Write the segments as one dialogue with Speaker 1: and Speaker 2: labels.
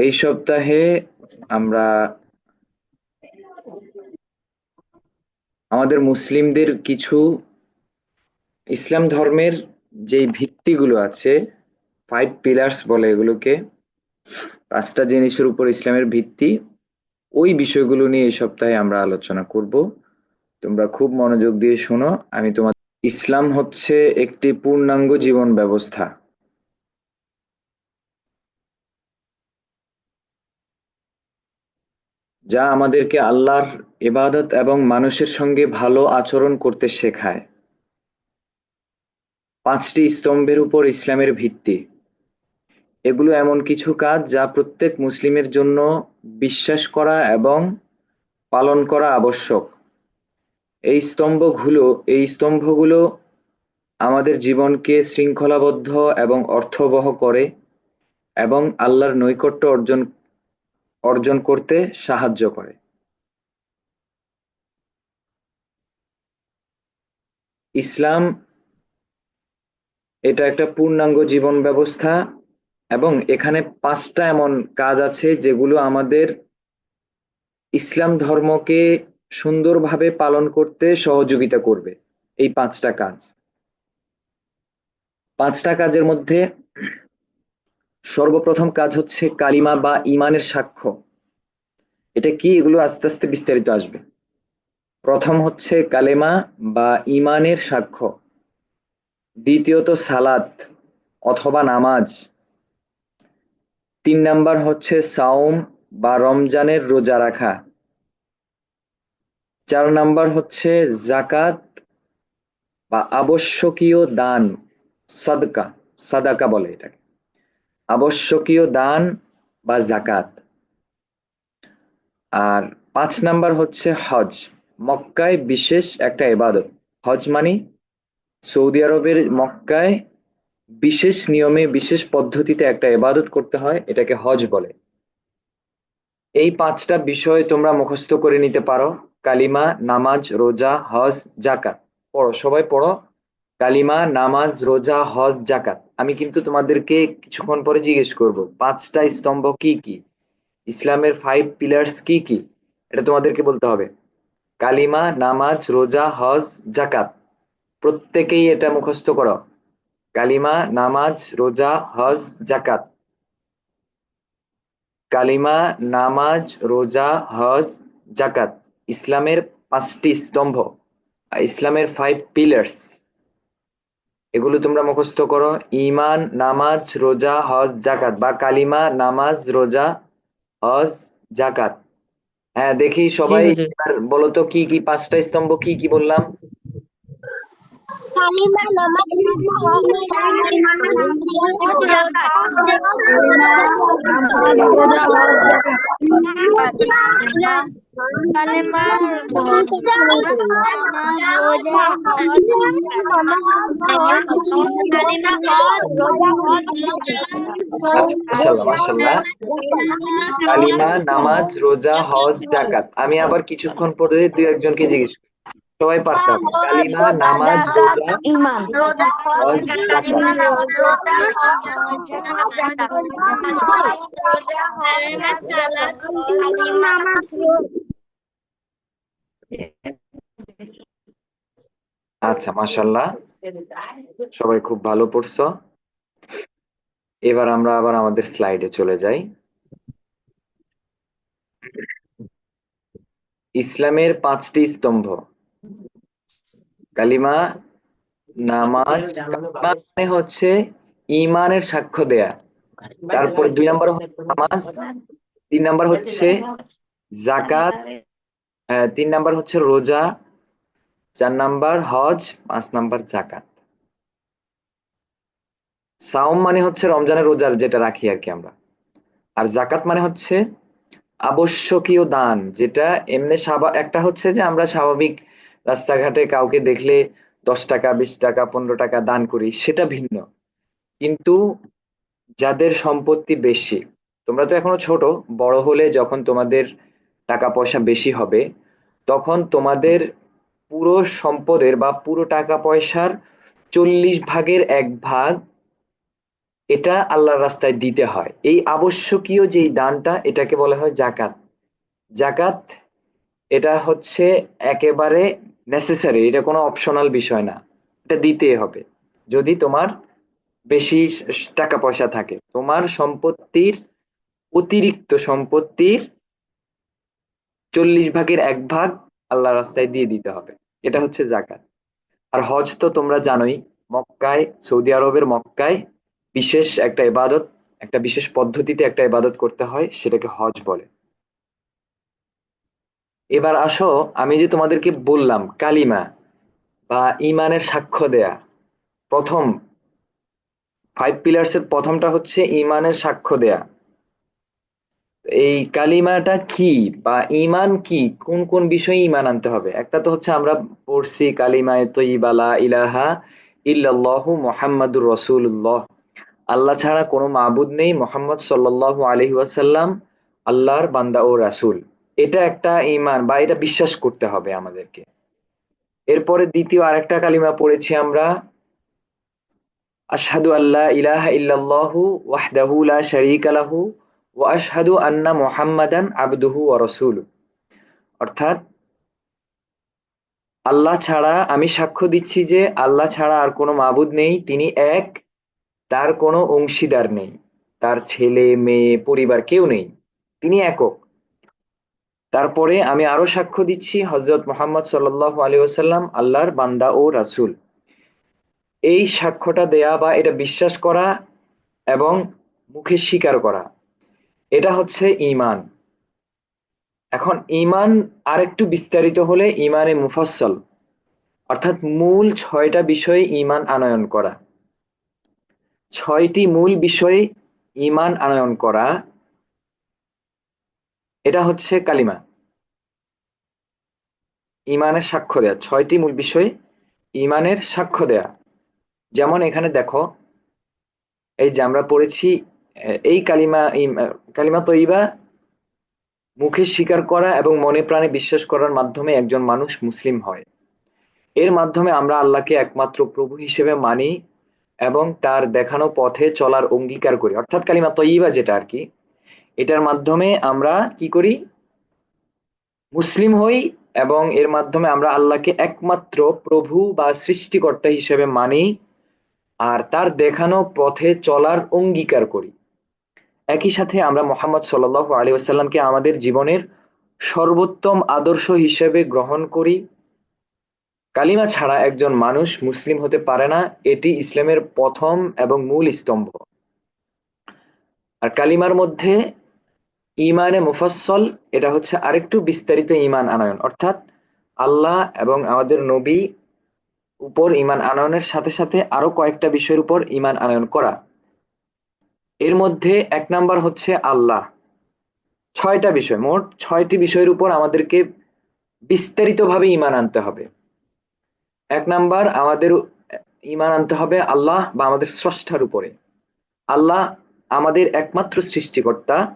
Speaker 1: এই সপ্তাহে আমরা আমাদের মুসলিমদের কিছু ইসলাম ধর্মের যেই ভিত্তিগুলো আছে ফাইভ পিলার্স বলে এগুলোকে, পাঁচটা জিনিসের উপর ইসলামের ভিত্তি, ওই বিষয়গুলো নিয়ে এই সপ্তাহে আমরা আলোচনা করব। তোমরা খুব মনোযোগ দিয়ে শোনো, আমি তোমার ইসলাম হচ্ছে একটি পূর্ণাঙ্গ জীবন ব্যবস্থা। যা আমাদেরকে আল্লাহর ইবাদত এবং মানুষের সঙ্গে ভালো আচরণ করতে শেখায়। পাঁচটি স্তম্ভের উপর ইসলামের ভিত্তি। এগুলো এমন কিছু কাজ যা প্রত্যেক মুসলিমের জন্য বিশ্বাস করা এবং পালন করা আবশ্যক। এই স্তম্ভগুলো এই স্তম্ভগুলো আমাদের জীবনকে শৃঙ্খলাবদ্ধ এবং অর্থবহ করে এবং আল্লাহর নৈকট্য অর্জন অর্জন করতে সাহায্য করে। ইসলাম এটা একটা পূর্ণাঙ্গ জীবন ব্যবস্থা এবং এখানে পাঁচটা এমন কাজ আছে যেগুলো আমাদের ইসলাম ধর্মকে সুন্দরভাবে পালন করতে সহযোগিতা করবে। এই পাঁচটা কাজ। পাঁচটা কাজের মধ্যে সর্বপ্রথম কাজ হচ্ছে কালিমা বা ইমানের সাক্ষ্য। এটা কি? এগুলো আস্তে আস্তে বিস্তারিত আসবে। প্রথম হচ্ছে কালেমা বা ইমানের সাক্ষ্য। দ্বিতীয়ত সালাত অথবা নামাজ। তিন নাম্বার হচ্ছে সাওম বা রমজানের রোজা রাখা। চার নাম্বার হচ্ছে জাকাত বা আবশ্যকীয় দান, সাদকা, সাদাকা বলে এটাকে। আবশ্যকীয় দান বা জাকাত আর পাঁচ নাম্বার হচ্ছে হজ। মক্কায় বিশেষ একটা এবাদত হজ মানে সৌদি আরবের মক্কায় বিশেষ নিয়মে, বিশেষ পদ্ধতিতে একটা এবাদত করতে হয়, এটাকে হজ বলে। এই পাঁচটা বিষয় তোমরা মুখস্থ করে নিতে পারো। কালিমা, নামাজ, রোজা, হজ জাকাত পড়ো, সবাই পড়ো। কালিমা, নামাজ, রোজা, হজ জাকাত আমি কিন্তু তোমাদেরকে কিছুক্ষণ পরে জিজ্ঞেস করব, পাঁচটা স্তম্ভ কি কি? ইসলামের ফাইভ পিলার্স কি কি? এটা তোমাদেরকে বলতে হবে। কালিমা, নামাজ, রোজা, হজ জাকাত প্রত্যেকেই এটা মুখস্থ করো। কালিমা, নামাজ, রোজা, হজ জাকাত কালিমা, নামাজ, রোজা, হজ জাকাত ইসলামের পাঁচটি স্তম্ভ। ইসলামের ফাইভ পিলার্স এগুলো তোমরা মুখস্থ করো। ইমান নামাজ রোজা হজ জাকাত বা কালিমা নামাজ রোজা হজ জাকাত হ্যাঁ দেখি সবাই বলো তো কি কি পাঁচটা স্তম্ভ কি কি বললাম?
Speaker 2: কালিমা নামাজ
Speaker 1: কালিমা নামাজ রোজা হজ জাকাত আমি আবার কিছুক্ষণ পরে দুই একজনকে জিজ্ঞেস সবাই পারতাম কালিমা নামাজ রোজা
Speaker 2: ইমান
Speaker 1: হজ আচ্ছা মাশাল্লাহ সবাই খুব ভালো পড়ছো। এবার আমরা আবার আমাদের স্লাইডে চলে যাই। ইসলামের পাঁচটি স্তম্ভ। কালিমা, নামাজ মানে হচ্ছে ইমানের সাক্ষ্য দেয়া। তারপর দুই নম্বর নামাজ, তিন নম্বর হচ্ছে জাকাত তিন নাম্বার হচ্ছে রোজা চার নাম্বার হজ, পাঁচ নাম্বার জাকাত সাওম মানে হচ্ছে রমজানের রোজার যেটা রাখি আর কি আমরা। আর জাকাত মানে হচ্ছে আবশ্যকীয় দান, যেটা এমনি একটা হচ্ছে যে আমরা স্বাভাবিক রাস্তাঘাটে কাউকে দেখলে দশ টাকা, বিশ টাকা, পনেরো টাকা দান করি, সেটা ভিন্ন। কিন্তু যাদের সম্পত্তি বেশি, তোমরা তো এখনও ছোট, বড় হলে যখন তোমাদের টাকা পয়সা বেশি হবে, তখন তোমাদের পুরো সম্পদের বা পুরো টাকা পয়সার চল্লিশ ভাগের এক ভাগ এটা আল্লাহর রাস্তায় দিতে হয়। এই আবশ্যকীয় যেই দানটা এটাকে বলা হয় জাকাত। জাকাত এটা হচ্ছে একেবারে নেসেসারি এটা কোনো অপশনাল বিষয় না। এটা দিতে হবে। যদি তোমার বেশি টাকা পয়সা থাকে, তোমার সম্পত্তির অতিরিক্ত সম্পত্তির চল্লিশ ভাগের এক ভাগ আল্লাহ রাস্তায় দিয়ে দিতে হবে। এটা হচ্ছে জাকাত আর হজ তো তোমরা জানোই, মক্কায়, সৌদি আরবের মক্কায় বিশেষ একটা ইবাদত, একটা বিশেষ পদ্ধতিতে একটা ইবাদত করতে হয়, সেটাকে হজ বলে। এবার আসো, আমি যে তোমাদেরকে বললাম, কালিমা বা ইমানের সাক্ষ্য দেয়া। প্রথম ফাইভ পিলার্স এর প্রথমটা হচ্ছে ইমানের সাক্ষ্য দেয়া। এই কালিমাটা কি বা ইমান কি? কোন কোন বিষয়ে ইমান আনতে হবে? একটা তো হচ্ছে আমরা পড়ছি কালিমায় তৈবালা ইলাহা ইল্লাল্লাহু মোহাম্মদুর রসুল্লাহ আল্লাহ ছাড়া কোনো মাবুদ নেই, মোহাম্মদ সাল্লাহ আলহি ওয়াসাল্লাম আল্লাহর বান্দা ও রাসুল। এটা একটা ইমান বা এটা বিশ্বাস করতে হবে আমাদেরকে। এরপরে দ্বিতীয় আরেকটা কালিমা পড়েছি আমরা, আশহাদু আল্লাহ ইলাহা ইল্লাল্লাহু ওয়াহদাহু লা শারীকা লাহু ওয়া আশহাদু আন্না মুহাম্মাদান আবদুহু ওয়া রাসূলু অর্থাৎ, আল্লাহ ছাড়া আমি সাক্ষ্য দিচ্ছি যে আল্লাহ ছাড়া আর কোনো মাবুদ নেই, তিনি এক, তার কোনো অংশীদার নেই, তার ছেলে, মেয়ে, পরিবার কেউ নেই, তিনি একক। তারপরে আমি আরও সাক্ষ্য দিচ্ছি হজরত মোহাম্মদ সাল্লাহ আলী ওসাল্লাম আল্লাহর বান্দা ও রাসুল। এই সাক্ষ্যটা দেয়া বা এটা বিশ্বাস করা এবং মুখে স্বীকার করা। এটা হচ্ছে ইমান এখন ইমান আরেকটু বিস্তারিত হলে ইমানে মুফাসল অর্থাৎ মূল ছয়টা বিষয়ে ইমান আনয়ন করা। ছয়টি মূল বিষয়ে ইমান আনয়ন করা, এটা হচ্ছে কালিমা। ইমানের সাক্ষ্য দেয়া। ছয়টি মূল বিষয় ইমানের সাক্ষ্য দেয়া। যেমন এখানে দেখো, এই যে আমরা পড়েছি এই কালিমা কালিমা তৈবা মুখে স্বীকার করা এবং মনে প্রাণে বিশ্বাস করার মাধ্যমে একজন মানুষ মুসলিম হয়। এর মাধ্যমে আমরা আল্লাহকে একমাত্র প্রভু হিসেবে মানি এবং তার দেখানো পথে চলার অঙ্গীকার করি। অর্থাৎ কালিমা তৈবা যেটা আর কি, এটার মাধ্যমে আমরা কি করি? মুসলিম হই এবং এর মাধ্যমে আমরা আল্লাহকে একমাত্র প্রভু বা সৃষ্টিকর্তা হিসেবে মানি আর তার দেখানো পথে চলার অঙ্গীকার করি। একই সাথে আমরা মোহাম্মদ সাল আলী আসাল্লামকে আমাদের জীবনের সর্বোত্তম আদর্শ হিসেবে গ্রহণ করি। কালিমা ছাড়া একজন মানুষ মুসলিম হতে পারে না, এটি ইসলামের প্রথম এবং মূল স্তম্ভ। আর কালিমার মধ্যে ইমানে মুফাসল এটা হচ্ছে আরেকটু বিস্তারিত ইমান আনয়ন। অর্থাৎ আল্লাহ এবং আমাদের নবী উপর ইমান আনয়নের সাথে সাথে আরও কয়েকটা বিষয়ের উপর ইমান আনয়ন করা। এর মধ্যে এক নাম্বার হচ্ছে আল্লাহ। ছয়টা বিষয়, মোট ছয়টি বিষয়ের উপর আমাদেরকে বিস্তারিতভাবে ইমান আনতে হবে। এক নাম্বার, আমাদের ইমান আনতে হবে আল্লাহ বা আমাদের স্রষ্টার উপরে। আল্লাহ আমাদের একমাত্র সৃষ্টিকর্তা,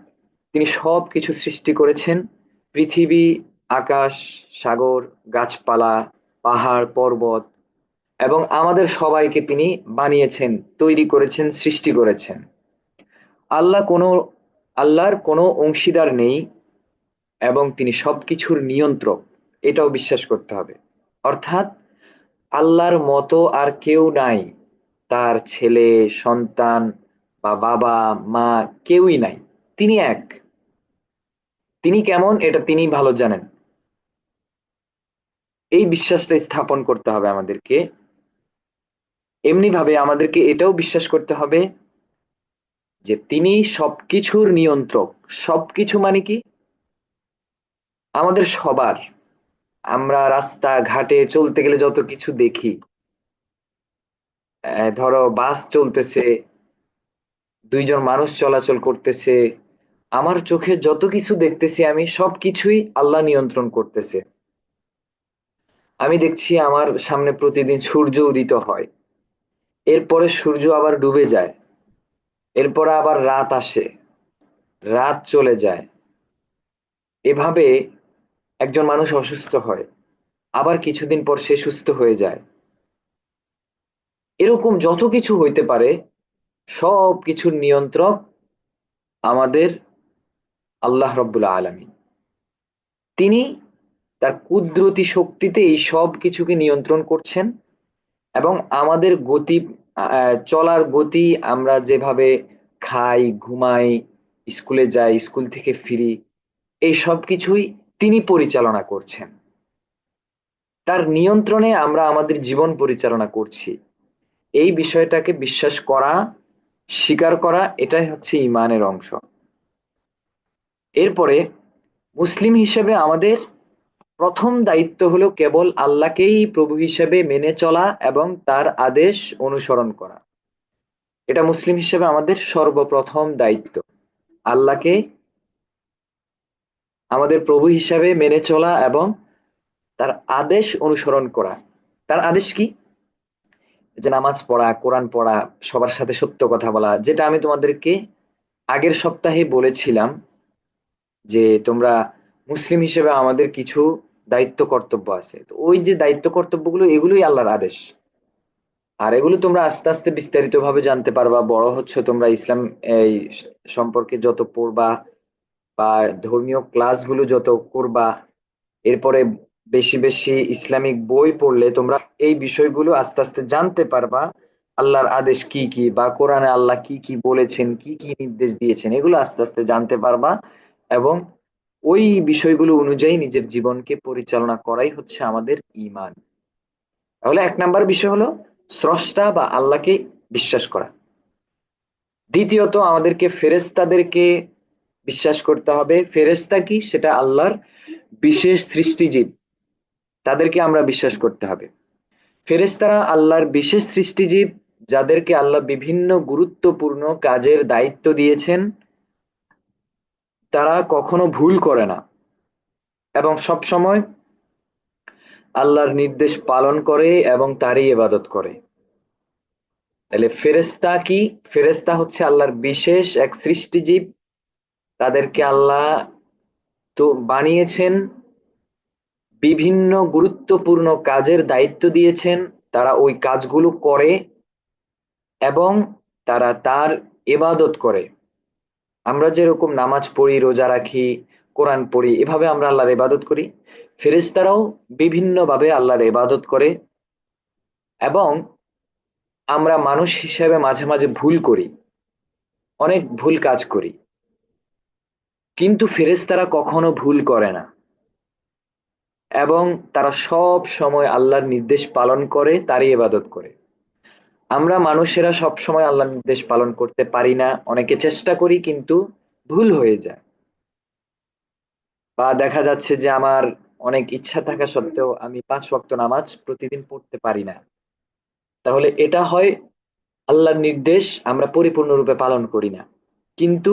Speaker 1: তিনি সব কিছু সৃষ্টি করেছেন। পৃথিবী, আকাশ, সাগর, গাছপালা, পাহাড়, পর্বত এবং আমাদের সবাইকে তিনি বানিয়েছেন, তৈরি করেছেন, সৃষ্টি করেছেন। আল্লাহ কোনো, আল্লাহর কোনো অংশীদার নেই এবং তিনি সব কিছুর নিয়ন্ত্রক। এটাও বিশ্বাস করতে হবে। অর্থাৎ আল্লাহর মতো আর কেউ নাই। তার ছেলে, সন্তান বা বাবা, মা কেউই নাই। তিনি এক। তিনি কেমন এটা তিনি ভালো জানেন। এই বিশ্বাসটা স্থাপন করতে হবে আমাদেরকে। এমনি ভাবে আমাদেরকে এটাও বিশ্বাস করতে হবে যে তিনি সবকিছুর নিয়ন্ত্রক। সবকিছু মানে কি? আমাদের সবার। আমরা রাস্তা ঘাটে চলতে গেলে যত কিছু দেখি ধরো বাস চলতেছে, দুইজন মানুষ চলাচল করতেছে, আমার চোখে যত কিছু দেখতেছি আমি সব কিছুই আল্লাহ নিয়ন্ত্রণ করতেছে। আমি দেখছি আমার সামনে প্রতিদিন সূর্য উদিত হয়। এরপরে সূর্য আবার ডুবে যায়। এরপরে আবার রাত আসে। রাত চলে যায়। এভাবে একজন মানুষ অসুস্থ হয়। আবার কিছুদিন পর সে সুস্থ হয়ে যায়। এরকম যত কিছু হইতে পারে, সব কিছুর নিয়ন্ত্রক আমাদের আল্লাহ রব্বুল আলমী তিনি তার কুদরতি শক্তিতে এই সব কিছুকে নিয়ন্ত্রণ করছেন এবং আমাদের গতি চলার গতি আমরা যেভাবে খাই, ঘুমাই, স্কুলে যাই, স্কুল থেকে ফিরি, এই সব কিছুই তিনি পরিচালনা করছেন। তার নিয়ন্ত্রণে আমরা আমাদের জীবন পরিচালনা করছি। এই বিষয়টাকে বিশ্বাস করা, স্বীকার করা, এটাই হচ্ছে ইমানের অংশ। এরপরে মুসলিম হিসেবে আমাদের প্রথম দায়িত্ব হলো কেবল আল্লাহকেই প্রভু হিসেবে মেনে চলা এবং তার আদেশ অনুসরণ করা। এটা মুসলিম হিসেবে আমাদের সর্বপ্রথম দায়িত্ব। আল্লাহকে আমাদের প্রভু হিসাবে মেনে চলা এবং তার আদেশ অনুসরণ করা। তার আদেশ কি? যে নামাজ পড়া, কোরআন পড়া, সবার সাথে সত্য কথা বলা, যেটা আমি তোমাদেরকে আগের সপ্তাহে বলেছিলাম যে তোমরা মুসলিম হিসেবে আমাদের কিছু দায়িত্ব কর্তব্য আছে। তো ওই যে দায়িত্ব কর্তব্যগুলো, এগুলোই আল্লাহর আদেশ। আর এগুলো তোমরা আস্তে আস্তে বিস্তারিত ভাবে জানতে পারবা। বড় হচ্ছে তোমরা ইসলাম, এই সম্পর্কে যত পড়বা বা ধর্মীয় ক্লাসগুলো যত করবা, এরপরে বেশি বেশি ইসলামিক বই পড়লে তোমরা এই বিষয়গুলো আস্তে আস্তে জানতে পারবা, আল্লাহর আদেশ কি কি বা কোরআনে আল্লাহ কি কি বলেছেন, কি কি নির্দেশ দিয়েছেন, এগুলো আস্তে আস্তে জানতে পারবা এবং ওই বিষয়গুলো অনুযায়ী নিজের জীবনকে পরিচালনা করাই হচ্ছে আমাদের ইমান তাহলে এক নাম্বার বিষয় হলো স্রষ্টা বা আল্লাহকে বিশ্বাস করা। দ্বিতীয়ত আমাদেরকে ফেরেস্তাদেরকে বিশ্বাস করতে হবে। ফেরেস্তা কি? সেটা আল্লাহর বিশেষ সৃষ্টিজীব। তাদেরকে আমরা বিশ্বাস করতে হবে। ফেরেস্তারা আল্লাহর বিশেষ সৃষ্টিজীব, যাদেরকে আল্লাহ বিভিন্ন গুরুত্বপূর্ণ কাজের দায়িত্ব দিয়েছেন। তারা কখনো ভুল করে না। এবং সব সময় আল্লাহর নির্দেশ পালন করে এবং তারই ইবাদত করে। তাহলে ফেরেস্তা কি? ফেরেস্তা হচ্ছে আল্লাহর বিশেষ এক সৃষ্টিজীব। তাদেরকে আল্লাহ তো বানিয়েছেন, বিভিন্ন গুরুত্বপূর্ণ কাজের দায়িত্ব দিয়েছেন। তারা ওই কাজগুলো করে এবং তারা তার এবাদত করে। আমরা যেরকম নামাজ পড়ি, রোজা রাখি, কোরআন পড়ি, এভাবে আমরা আল্লাহর ইবাদত করি। ফেরেস্তারাও বিভিন্নভাবে আল্লাহর ইবাদত করে এবং আমরা মানুষ হিসেবে মাঝে মাঝে ভুল করি, অনেক ভুল কাজ করি। কিন্তু ফেরেস্তারা কখনো ভুল করে না। এবং তারা সব সময় আল্লাহর নির্দেশ পালন করে, তারই ইবাদত করে। আমরা মানুষেরা সব সময় আল্লাহর নির্দেশ পালন করতে পারি না। অনেকে চেষ্টা করি, কিন্তু ভুল হয়ে যায়। বা দেখা যাচ্ছে যে আমার অনেক ইচ্ছা থাকা সত্ত্বেও আমি পাঁচ ওয়াক্ত নামাজ প্রতিদিন পড়তে পারি না। তাহলে এটা হয় আল্লাহর নির্দেশ আমরা পরিপূর্ণরূপে পালন করি না। কিন্তু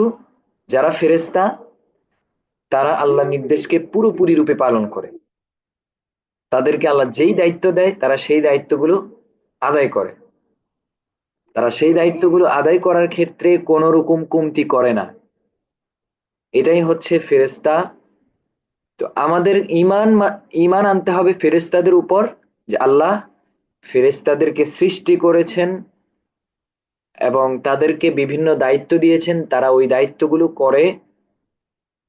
Speaker 1: যারা ফেরেস্তা তারা আল্লাহর নির্দেশকে পুরোপুরি রূপে পালন করে। তাদেরকে আল্লাহ যেই দায়িত্ব দেয়, তারা সেই দায়িত্বগুলো আদায় করে। তারা সেই দায়িত্বগুলো আদায় করার ক্ষেত্রে কোন রকম কমতি করে না। এটাই হচ্ছে ফেরেস্তা তো আমাদের ইমান ইমান আনতে হবে ফেরেস্তাদের উপর যে আল্লাহ ফেরেস্তাদেরকে সৃষ্টি করেছেন এবং তাদেরকে বিভিন্ন দায়িত্ব দিয়েছেন, তারা ওই দায়িত্বগুলো করে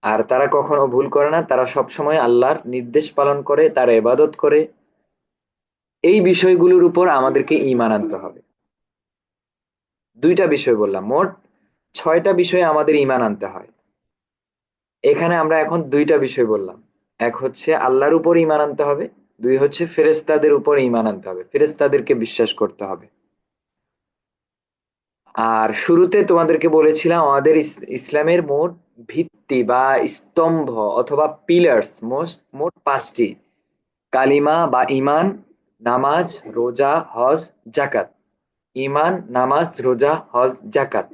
Speaker 1: আর তারা কখনো ভুল করে না, তারা সব সময় আল্লাহর নির্দেশ পালন করে, তারা এবাদত করে। এই বিষয়গুলোর উপর আমাদেরকে ইমান আনতে হবে। দুইটা বিষয় বললাম, মোট ছয়টা বিষয়ে আমাদের ইমান আনতে হয়। এখানে আমরা এখন দুইটা বিষয় বললাম। এক হচ্ছে আল্লাহর উপর ইমান আনতে হবে, দুই হচ্ছে ফেরেস্তাদের উপর ইমান আনতে হবে ফেরেস্তাদেরকে বিশ্বাস করতে হবে। আর শুরুতে তোমাদেরকে বলেছিলাম আমাদের ইসলামের মোট ভিত্তি বা স্তম্ভ অথবা পিলার্স মোস্ট মোট পাঁচটি। কালিমা বা ইমান নামাজ, রোজা, হজ জাকাত ইমান নামাজ রোজা হজ জাকাত